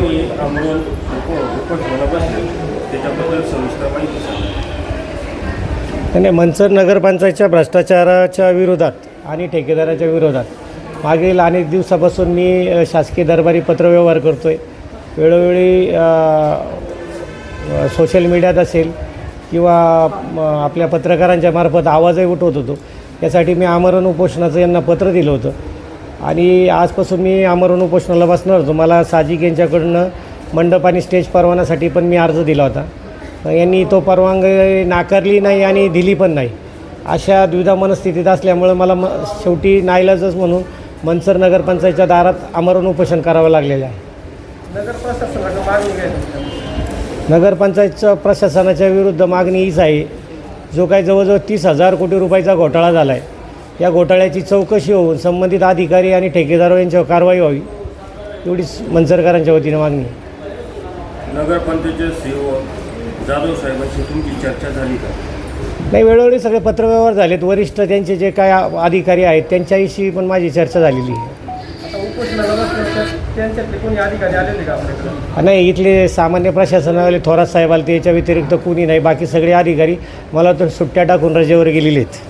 मी आमरण उप बसले त्याच्याबद्दल सविस्तर माहिती सांगा. नाही मंचर नगरपंचायतच्या भ्रष्टाचाराच्या विरोधात आणि ठेकेदाराच्या विरोधात. मागील अनेक दिवसापासून मी शासकीय दरबारी पत्रव्यवहार करतो आहे वेळोवेळी सोशल मीडियात असेल किंवा आपल्या पत्रकारांच्या मार्फत आवाजही उठवत होतो. यासाठी मी आमरण उपोषणाचं यांना पत्र दिलं होतं. आणि आजपासून मी आमरण उपोषणाला बसणार. होतो मला साजिक यांच्याकडनं मंडप आणि स्टेज परवानासाठी पण मी अर्ज दिला होता. यांनी तो परवानगी नाकारली नाही आणि दिली पण नाही. अशा द्विधा मनस्थितीत असल्यामुळं मला म शेवटी नाईलाजच म्हणून मनसर नगरपंचायतच्या दारात आमरण उपोषण करावं लागलेलं आहे. नगरपंचायतच्या प्रशासनाच्या विरुद्ध मागणी हीच आहे. जो काही जवळजवळ तीस हजार कोटी रुपयाचा घोटाळा झाला आहे या घोटाळ्याची चौकशी होऊन संबंधित अधिकारी आणि ठेकेदार यांच्यावर कारवाई व्हावी एवढीच मंचरकरांच्या वतीनं मागणी. नगरपंचायतचे सीओ जाधव साहेबांशी तुमची चर्चा झाली का? नाही वेळोवेळी सगळे पत्रव्यवहार झालेत. वरिष्ठ त्यांचे जे काय अधिकारी आहेत त्यांच्याशी पण माझी चर्चा झालेली आहे. आता उपोषणाला बसले त्यांच्यातले कोणी अधिकारी आलेले का आपल्याकडे? नाही इथले सामान्य प्रशासनावाले थोरात साहेब आले याच्या व्यतिरिक्त कुणी नाही. बाकी सगळे अधिकारी मला तर सुट्ट्या टाकून रजेवर गेलेले आहेत.